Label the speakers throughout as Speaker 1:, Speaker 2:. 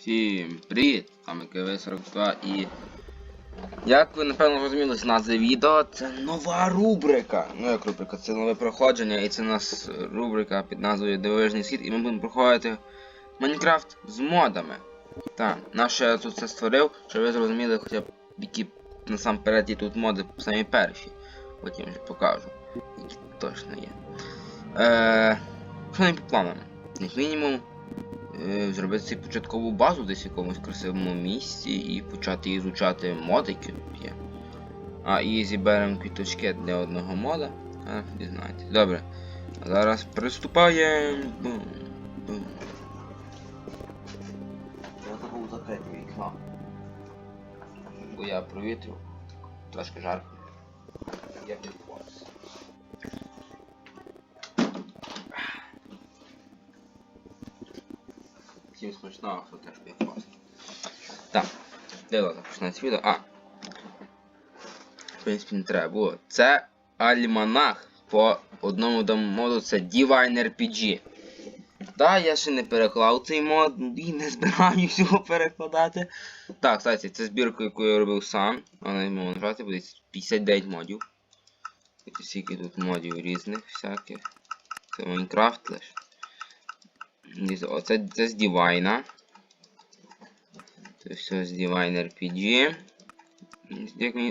Speaker 1: Всім привіт! Там КВ42 і. Як ви напевно зрозуміли з назви відео, це нова рубрика. Ну як рубрика, це нове проходження, і це у нас рубрика під назвою Дивовижний світ, і ми будемо проходити Майнкрафт з модами. Так, наше я тут це створив, щоб ви зрозуміли хоча б які насамперед є тут моди самі перші. Потім вже покажу, які точно є. Е, що не по планам? Як мінімум, зробити собі початкову базу десь в якомусь красивому місці і почати ізучати моди, які тут є. А, і зіберемо квіточки для одного мода. А, дізнаєтесь. Добре. Зараз приступаємо. Бум, бум. Я забув закрити вікно. Бо я провітрю. Трошки жарко. Я підпос. Всім смачного, хто теж підпос. Так, де починається відео. А. В принципі, не треба було. Це альманах по одному моду, це Divine RPG. Так, я ще не переклав цей мод і не збираюсь його перекладати. Так, кстати, це збірка, яку я робив сам. Вона не можу нажати, буде 59 модів. Скільки тут модів різних всяких. Це Майнкрафт лише. Оце це з Divine. Це все з Divine RPG.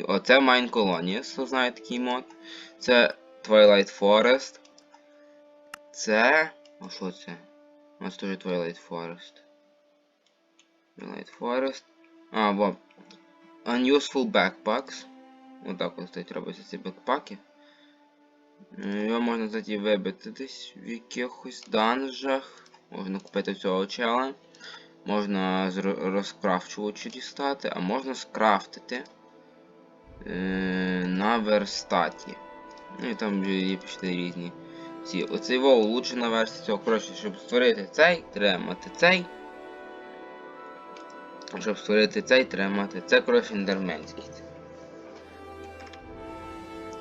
Speaker 1: Оце Mine Colonies, знає такий мод. Це Twilight Forest. Це. А що це? У нас теж Twilight Forest. Twilight Forest. А, во. Unuseful Backpacks. Отак ось тут робиться ці бекпаки. Е, Його можна кстати, вибити десь в якихось данжах. Можна купити цього чела. Можна з розкрафчувачу дістати, а можна скрафтити е, на верстаті. Ну і там вже є пішли різні ці. Оцей во улучшена версія цього. Коротше, щоб створити цей, треба мати цей. Щоб створити цей, треба мати. Це, коротше, індерменський.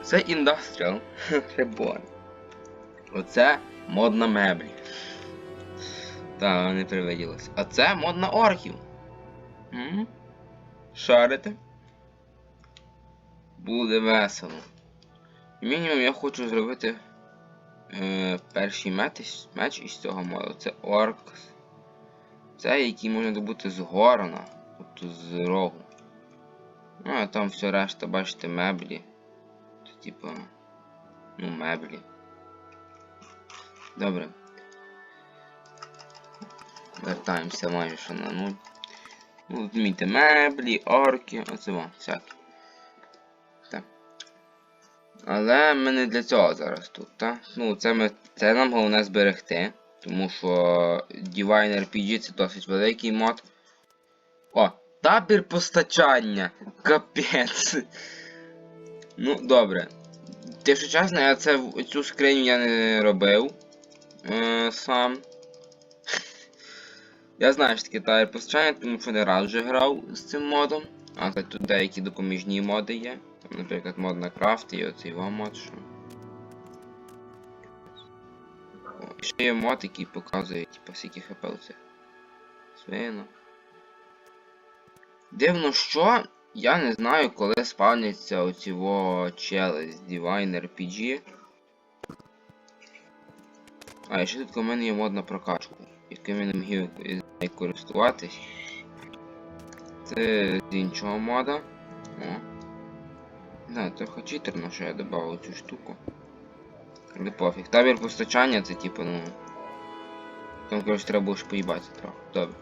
Speaker 1: Це Industrial Reborn. Оце мод на Так, не привиділося. А це мод на орків. М? Шарите? Буде весело. Мінімум я хочу зробити е, перший меч, меч із цього моду. Це Оркс. Це який можна добути з горна, тобто з рогу. Ну, а там все решта, бачите, меблі. Це типа. Ну, меблі. Добре. Вертаємося майже що на нуль. Ну, змійте меблі, орки, оце вам, всяке. Так. Але ми не для цього зараз тут, так? Ну, це ми. Це нам головне зберегти. Тому що Divine RPG це досить великий мод. О, табір постачання! Капець. Ну, добре. Якщо чесно, я це цю скриню я не робив е, сам. Я знаю, що таке табір постачання, тому що не раз вже грав з цим модом. А так тут деякі допоміжні моди є. Там, наприклад, мод на крафт і оцей вам мод, що. О, і ще є мод, який показує, типу, скільки хп у цих свинок. Дивно, що я не знаю, коли спавняться оці во чели з Divine RPG. А, і ще тут у мене є мод на прокачку, яким я не міг із користуватись. Це з іншого мода. О. Да, трохи читерно, що я додав цю штуку. Але пофіг. Табір постачання це типу, ну. Там, коротше, треба було ж поїбатися трохи. Добре.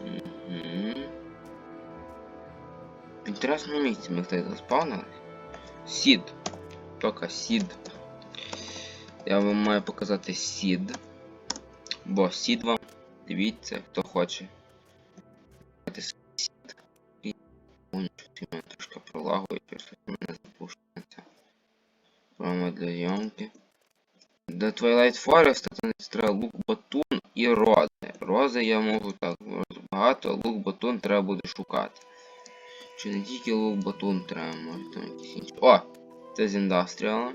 Speaker 1: Угу. В інтересному місці ми кстати заспавнились. Сід. Тока сід. Я вам маю показати сід. Бо сід вам. Дивіться, хто хоче. І мене трошки пролагує, через мене запущується. Промо для зйомки. До Twilight Forest треба лук батун і рози. Рози я можу так багато, лук батун треба буде шукати. Чи не тільки лук батун треба, може там якісь інші. О! Це з індастріала.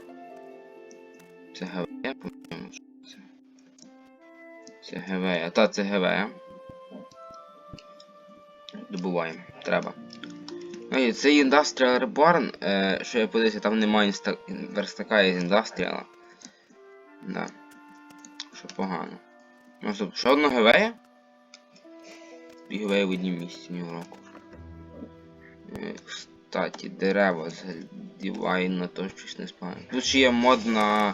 Speaker 1: Це ГВ, по-моєму, це. ГВ, та це ГВ. Добуваємо. Треба. Ну і це Industrial Reborn, е, що я подивився, там немає інста... верстака із Industrial. Да. Що погано. Ну стоп, ще одна гевея? І гевея в однім місці ні уроку. Е, Кстати, дерева з Divine то щось не спаю. Тут ще є мод на,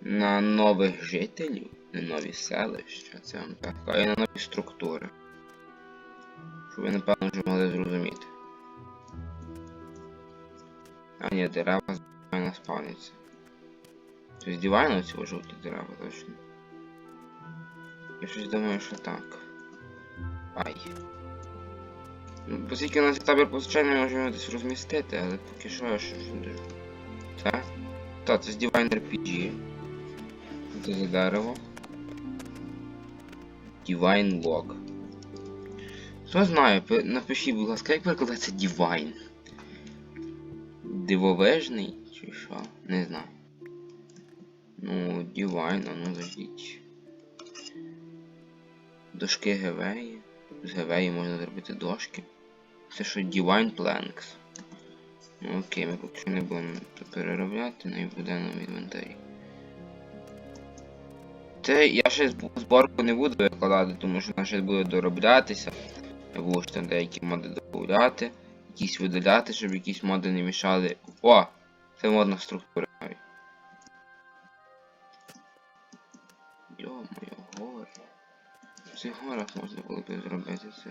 Speaker 1: на нових жителів, не нові селища, це вам так, а і на нові структури. Щоб ви напевно вже могли зрозуміти. А ні, дерева з Divine спавняться. Тобто з Divine ці жовті дерева точно. Я щось думаю, що так. Ай. Ну, Оскільки у нас табір постачання, можемо десь розмістити, але поки що я ж не дуже. Це? Так, це з Divine RPG. Це за дерево. Divine Log. Хто знає, напишіть, будь ласка, як перекладається Divine? Дивовижний чи що? Не знаю. Ну, Divine, а ну заждіть. Дошки гевеї. З гевеї можна зробити дошки. Це що Divine Planks. Ну окей, ми поки що не будемо переробляти, не буде нам інвентарі. Це я ще зб- зборку не буду викладати, тому що вона ще буде дороблятися. Я буду ще деякі моди додати, якісь видаляти, щоб якісь моди не мішали. О! Це модна структура. Йо-моє, гори. В цих горах можна було б зробити це,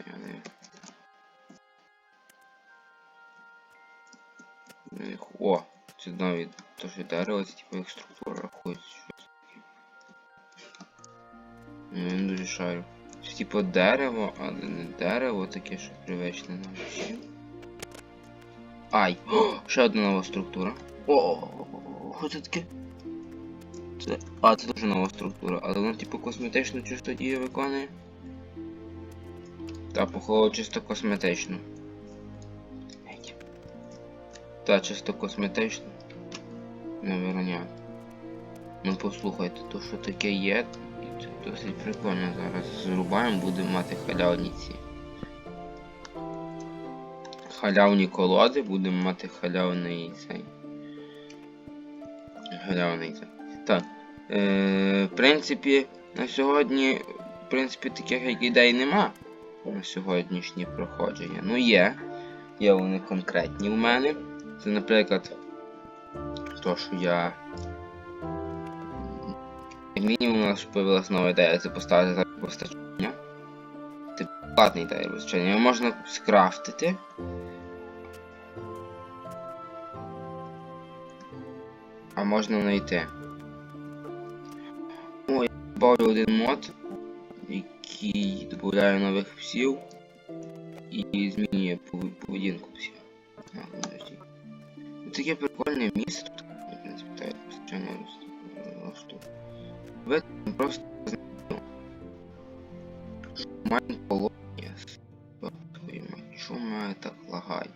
Speaker 1: і ху- О, це навіть то, що дерево, це типу як структура рахується. Не дуже шарю. Це типу дерево, але не дерево таке, що привичне нам ще. Ай! О, ще одна нова структура. О, що це таке? Це. А, це теж нова структура, але вона типу косметичну чисто дію виконує. Та, походу, чисто косметично. Та, чисто косметично. Не. Ну послухайте, то що таке є, досить прикольно зараз. Зрубаємо, будемо мати халявні ці. Халявні колоди, будемо мати халявний цей. Халявний цей. Так. Е, в принципі, на сьогодні, в принципі, таких ідей нема на сьогоднішнє проходження. Ну є. Є вони конкретні у мене. Це, наприклад, то, що я. Як мінімум у нас появилась нова ідея, це поставити так постачання. Це платний тайр постачання. Його можна скрафтити. А можна знайти. О, я добавлю один мод, який додає нових псів і змінює поведінку псів. Таке прикольне місце тут, в принципі, постійно росту. Ви там просто Майн колонія. Твою мать, чому мене так лагає?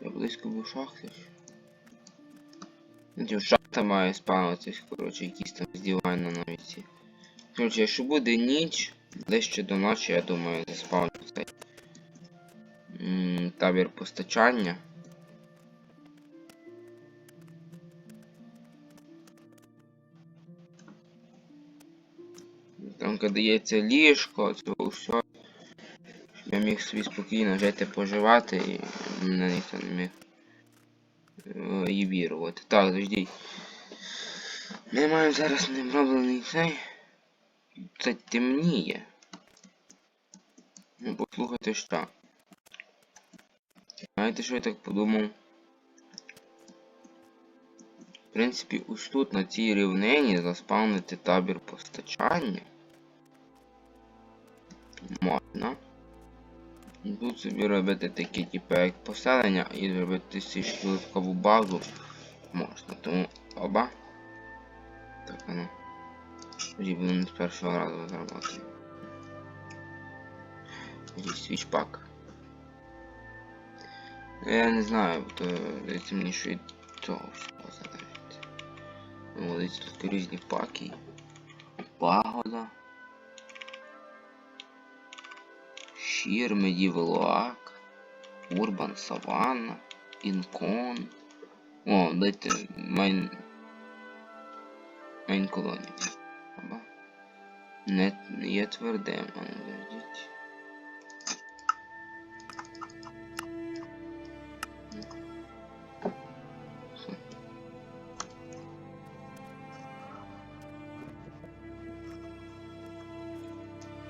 Speaker 1: Я близько був шахти. Шахта має спавнитись, коротше, якісь там здівання навіть. Коротше, якщо буде ніч, ближче до ночі, я думаю, заспавню табір постачання. Там дається ліжко, це все. Я міг собі спокійно жити, поживати і мене ніхто не міг е, їбірувати. Так, заждіть. Ми маємо зараз необроблений цей. Це темніє. Ну, послухайте що. Знаєте, що я так подумав? В принципі, ось тут на цій рівнині заспавнити табір постачання. Можна. Тут собі робити такі, типу, як поселення і зробити сільську базу можна. Тому оба. Так, ну. Буду не з першого разу зробити. Свічпак. Я не знаю, то здається мені що від цього всього залежить. Ось тут різні паки. Пагода. Щір, Медівелуак, Урбан, Саванна, Інкон. О, дайте майн. Майн колонію. Аба. Не, не є твердим, а ну дождіть.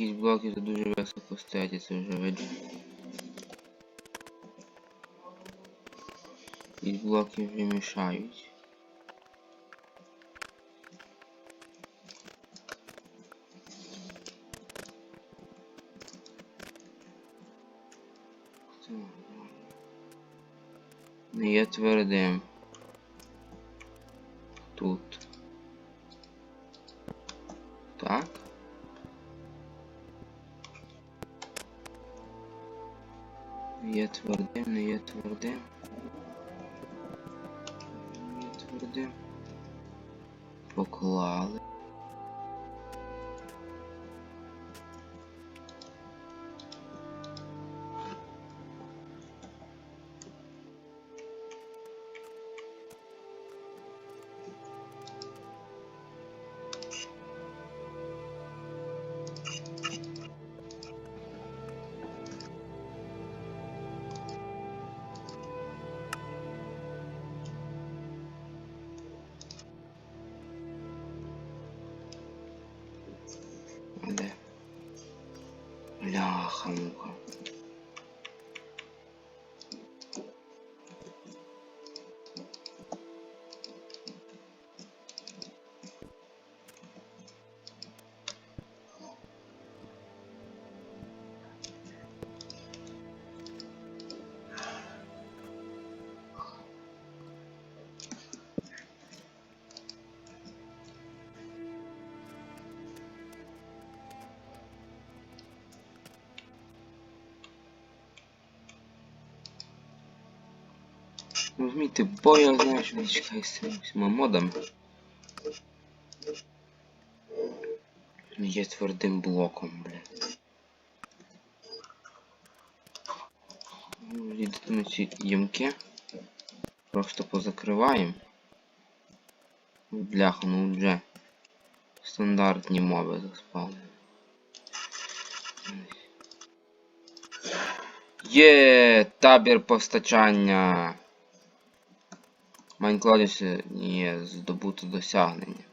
Speaker 1: якісь блоки тут дуже високо стоять, я це вже видно. Якісь блоки вже мішають. Не є твердим. Тут. Твердим, Бляха муха. Знаю, що він чекає з цим всіма модами. Не Є твердим блоком, блядь. Ну, Їдете на ці ямки. Просто позакриваємо. Бляха, ну вже стандартні мови заспали. Є табір постачання. Майнкладі є здобуто досягнення.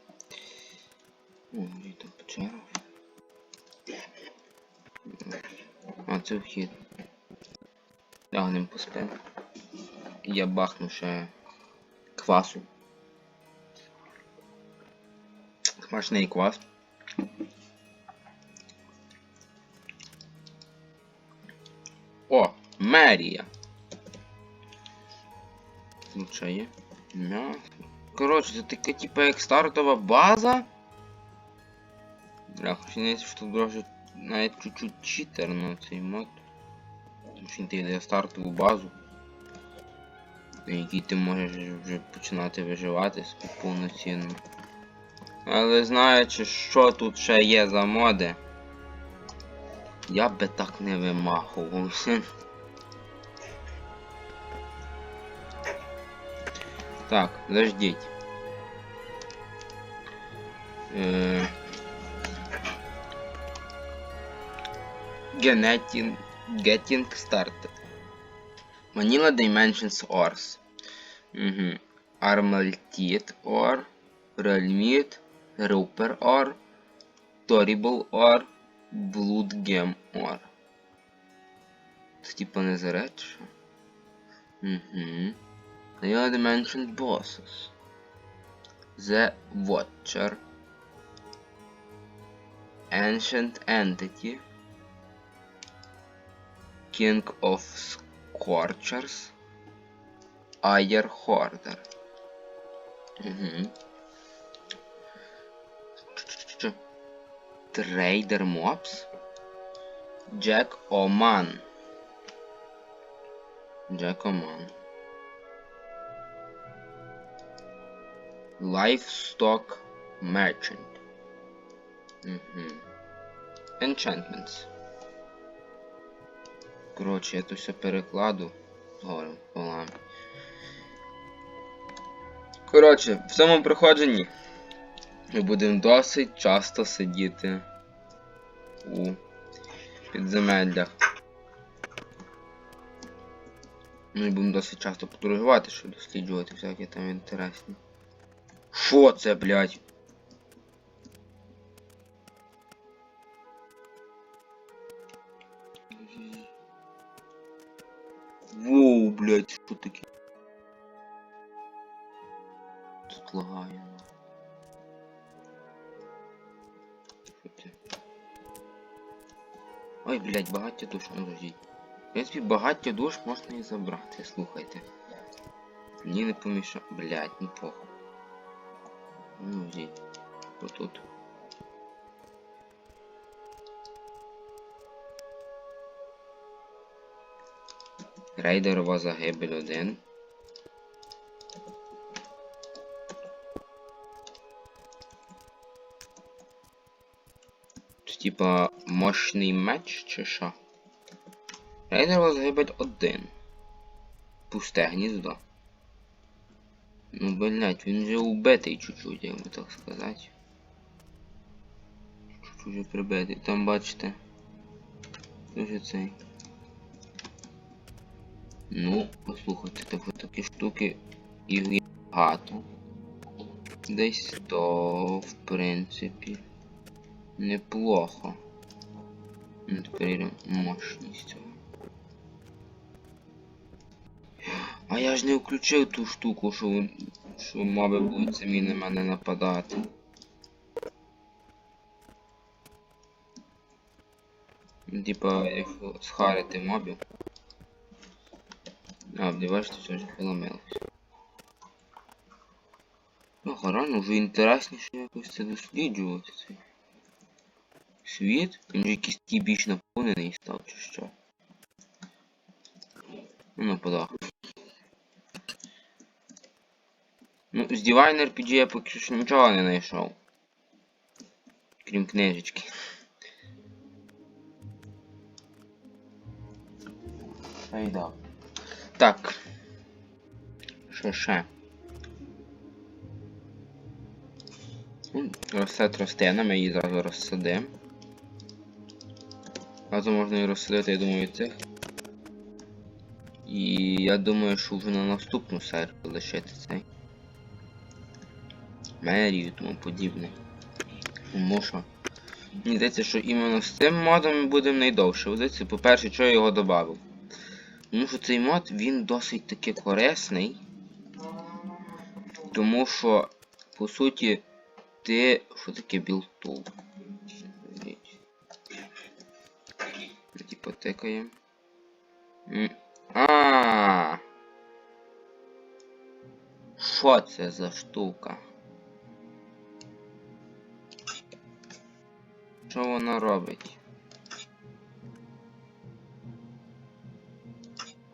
Speaker 1: О, і тут печера. А, це вхід. Лягнем по спину. Я бахну ще квасу. Смачний квас. О, мерія. Що є? М'ясо. Коротше, це така типа як стартова база. Ще не що дуже навіть чуть-чуть читер на цей мод. Він тобі дає стартову базу. На якій ти можеш вже починати виживати повноцінно. Але знаючи, що тут ще є за моди, я би так не вимахувався. Так, подождіть. Е... Getting, getting started. Vanilla Dimensions Ores. Угу. Armaltite Ore, Realmeat, Rupert Ore, Torrible Ore, Blood Gem Ore. Це типа не зарече. Угу. the other mentioned bosses. The Watcher, Ancient Entity, King of Scorchers, Iron Hoarder. Mm -hmm. Trader Mobs, Jack O'Man. Jack O'Man. Livestock Merchant. Угу. Enchantments. Коротше, я тут все перекладу. Згорем полами. Коротше, в цьому проходженні ми будемо досить часто сидіти у підземеллях. Ми будемо досить часто подорожувати, щоб досліджувати всякі там інтересні. Що це, блядь? Воу, блядь, що таке? Тут лагає. ну. Ой, блядь, багаття душ, ну подождіть. В принципі, багаття душ можна і забрати, слухайте. Мені не помішав. Блядь, ну похуй. Ну, взять. Вот тут. Рейдерова загибель один. Це типа мощний меч чи що? Рейдерова загибель один. Пусте гніздо. Ну, блять, він вже убитий чуть-чуть, як би так сказати. Чуть-чуть прибитий. Там бачите. Дуже цей. Ну, послухайте, так от такі штуки є багато. Десь то, в принципі, неплохо. Ну, тепер мощність А я ж не включив ту штуку, що, що моби будуть самі на мене нападати. Ну, Типа, якщо схарити мобів. А, бачите, все вже поламалось. Ну, реально вже інтересніше якось це досліджувати цей світ. Він вже якийсь такий більш наповнений став чи що. Ну, нападав. Ну, з Divine RPG я поки що нічого не знайшов. Крім книжечки. Айда. Так. Що ще? Ну, Розсад ми її зразу розсадимо. Разом можна і розсадити, я думаю, цих. І я думаю, що вже на наступну серію лишити цей. Мерію і тому подібне. Тому що. Мені здається, що іменно з цим модом ми будемо найдовше возитися. По-перше, що я його додав. Тому що цей мод він досить таки корисний. Тому що, по суті, ти. Що таке білтул? Типа тикаємо. М, А. Що це за штука? Що вона робить?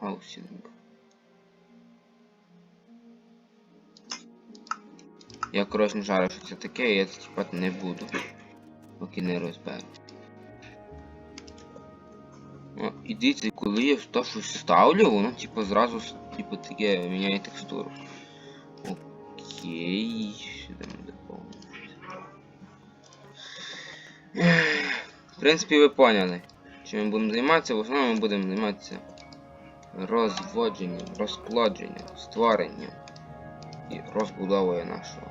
Speaker 1: Хаусінг. Я коротше не жарю, що це таке, я це чіпати не буду. Поки не розберу. О, і коли я то щось ставлю, воно типу зразу типу таке міняє текстуру. Окей, сюди В принципі, ви поняли. Чим ми будемо займатися, в основному ми будемо займатися розводженням, розплодженням, створенням і розбудовою нашого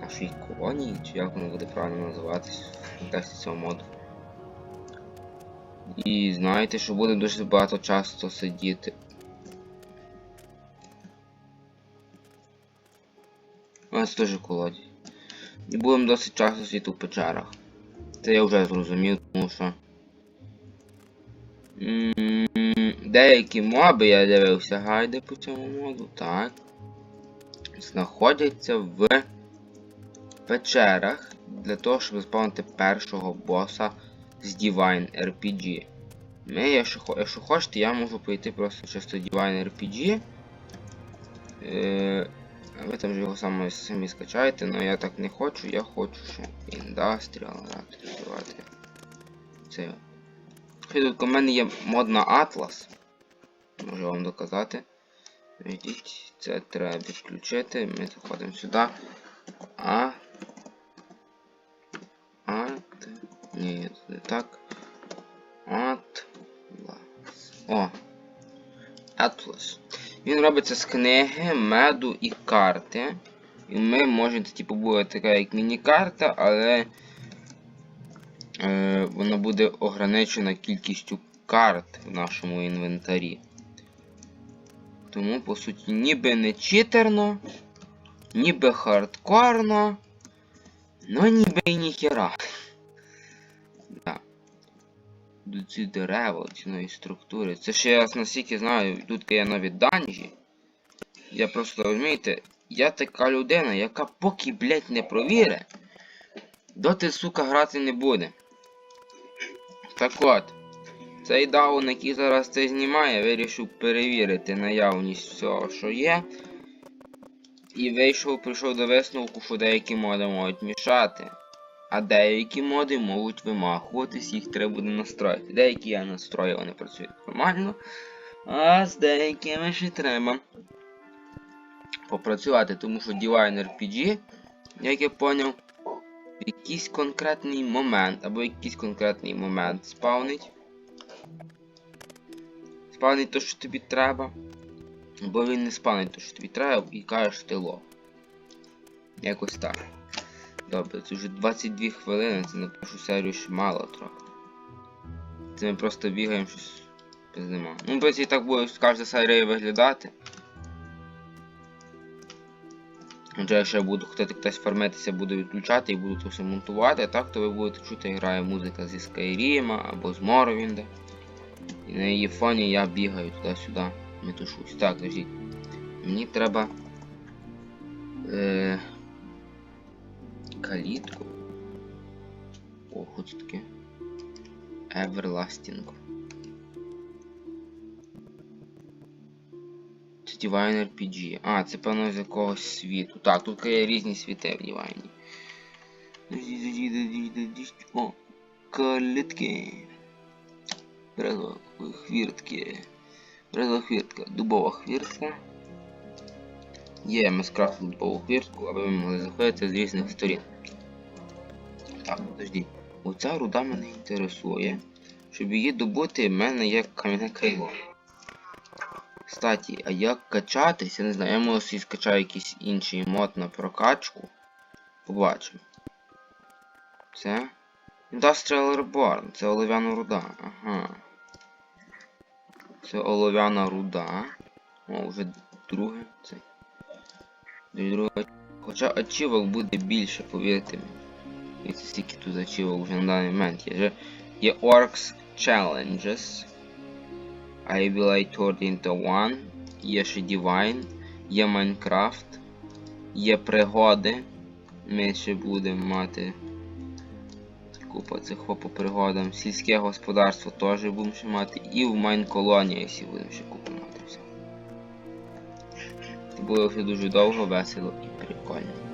Speaker 1: нашої колонії, чи як воно буде правильно називатись в контексті цього моду. І знаєте, що буде дуже багато часто сидіти. У нас теж колодязь. І будемо досить часто сидіти в печерах. Це я вже зрозумів, тому що. Деякі моби я дивився гайди по цьому моду, так. Знаходяться в печерах для того, щоб заспавнити першого боса з Divine RPG. Ми, якщо, хочете, я можу пройти просто чисто Divine RPG. Е, ви там же його самі, самі скачаєте, але я так не хочу, я хочу ще Industrial грати, розвивати. Це. Тут у мене є мод на Atlas. Можу вам доказати. Видіть, це треба відключити. Ми заходимо сюди. А. Ат. Ні, не так. Атлас. О. Atlas. Він робиться з книги, меду і карти. І ми можемо, типу, буде така як міні-карта, але е, вона буде ограничена кількістю карт в нашому інвентарі. Тому, по суті, ніби не читерно, ніби хардкорно, но ніби і ніхера. Тут ці дерева, ціної структури. Це ще я наскільки знаю, тут є нові данжі. Я просто розумієте, я така людина, яка поки, блять, не провіре, доти, сука, грати не буде. Так от, цей даун, який зараз це знімає, вирішив перевірити наявність всього, що є. І вийшов, прийшов до висновку, що деякі моди можуть мішати. А деякі моди можуть вимахуватись, їх треба буде настроїти. Деякі я настроїв, вони працюють нормально. А з деякими ще треба попрацювати, тому що Divine RPG, як я поняв, в якийсь конкретний момент, або якийсь конкретний момент спавнить. Спавнить то, що тобі треба. Або він не спавнить то, що тобі треба, і каже, що ти лох. Якось так. Добре, це вже 22 хвилини, це на першу серію ще мало трохи. Це ми просто бігаємо щось пиздимо. Ну, в принципі, так буде кожна серія виглядати. Отже, якщо я буду хотіти хтось фармитися, буду відключати і буду це все монтувати, так то ви будете чути, грає музика зі Skyrim або з Morrowind. І на її фоні я бігаю туди-сюди, метушусь. Так, подождіть. Мені треба. Е... Калітку. О, хоч таке. Everlasting. Це Divine RPG. А, це певно з якогось світу. Так, тут є різні світи в Divine. О, калітки. Брезо хвіртки. Брезо хвіртка. Дубова хвіртка. Є, ми скрафтили дубову хвіртку, аби ми могли заходити з різних сторін. Так, подожди. Оця руда мене інтересує. Щоб її добути, в мене є кам'яне крило. Кстати, а як качатись, я не знаю, я може собі скачаю якийсь інший мод на прокачку. Побачимо. Це. Industrial Reborn, це олов'яна руда. Ага. Це олов'яна руда. О, вже друге. Це. Друге. Хоча ачівок буде більше, повірте мені. Тут ачівок вже на даний момент є. Orcs Challenges. I will I turned into one. Є ще Divine. Є Minecraft. Є пригоди. Ми ще будемо мати купа цих по пригодам. Сільське господарство теж будемо ще мати. І в Майнколонії всі будемо ще купу мати все. Це буде все дуже довго, весело і прикольно.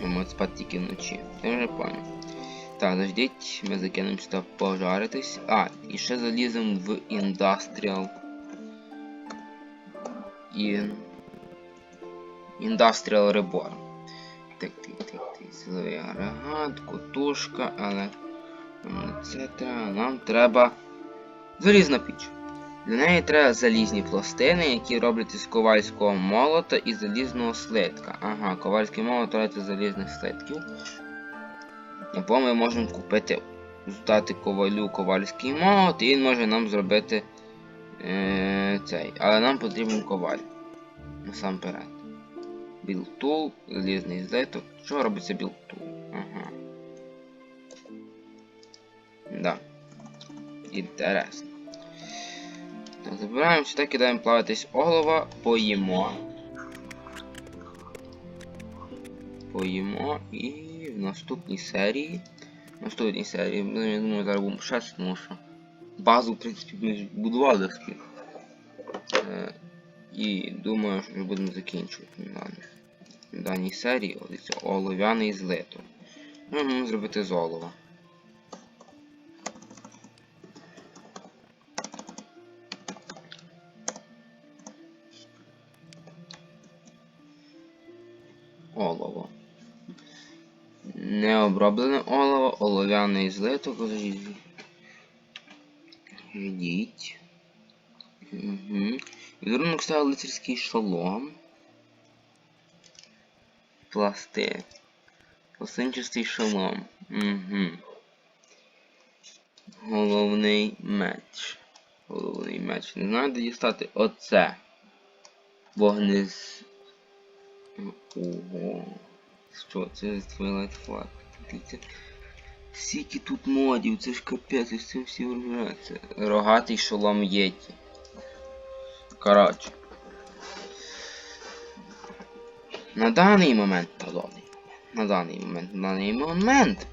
Speaker 1: Можемо спати тільки вночі. Я вже понял. Так, заждіть, ми закинемо сюди пожаритись. А, і ще заліземо в Industrial. І... Industrial Reborn. Так, так, так, так. Силовий агрегат, котушка, але... Це треба. Нам треба залізна піч. Для неї треба залізні пластини, які роблять із ковальського молота і залізного слитка. Ага, ковальський молот робить з залізних слитків. Або ми можемо купити, здати ковалю ковальський молот, і він може нам зробити е, цей. Але нам потрібен коваль. Насамперед. білтул, залізний злиток. Що робиться білтул? Ага. Да. Інтересно. Так, забираємо сюди, кидаємо плаватись олова, поїмо. Поїмо і в наступній серії. В наступній серії, ну, я думаю, зараз будемо почати, тому що базу, в принципі, ми будували таки. Е, і думаю, що вже будемо закінчувати на даній, серії. Ось олов'яний злиток. Ми можемо зробити з олова. Олово. Необроблене олово, олов'яний злиток. Ждіть. Угу. Візерунок став лицарський шолом. Пласти. Пластинчастий шолом. Угу. Головний меч. Головний меч. Не знаю, де дістати оце. Вогнез. Ого. Що це за Twilight Flag? Скільки тут модів, це ж капець, із цим всі вражаються. Рогатий шолом Єті. Коротше. На даний момент, та даний, на даний момент, на даний момент,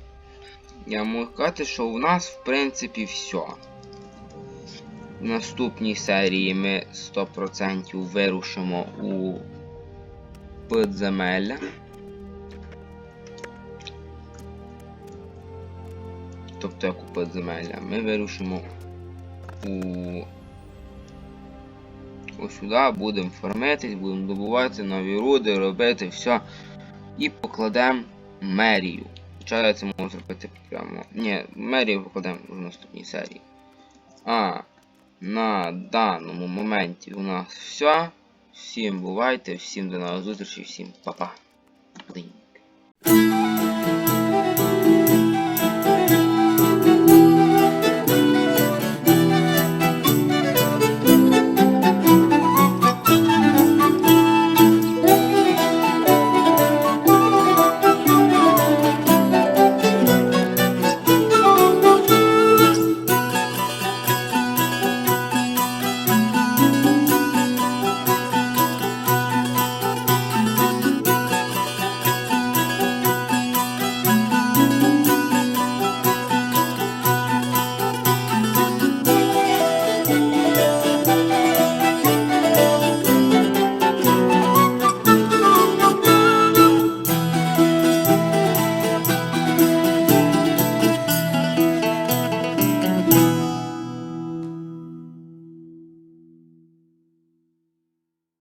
Speaker 1: я можу сказати, що у нас в принципі все. В наступній серії ми 100% вирушимо у підземелля. Тобто як у підземелля. Ми вирушимо у ось сюди, будемо фармитись, будемо добувати нові руди, робити все. І покладемо мерію. Хоча я це можу зробити прямо. Ні, мерію покладемо в наступній серії. А на даному моменті у нас все. Всім бувайте, всім до нових зустрічей, всім па-па.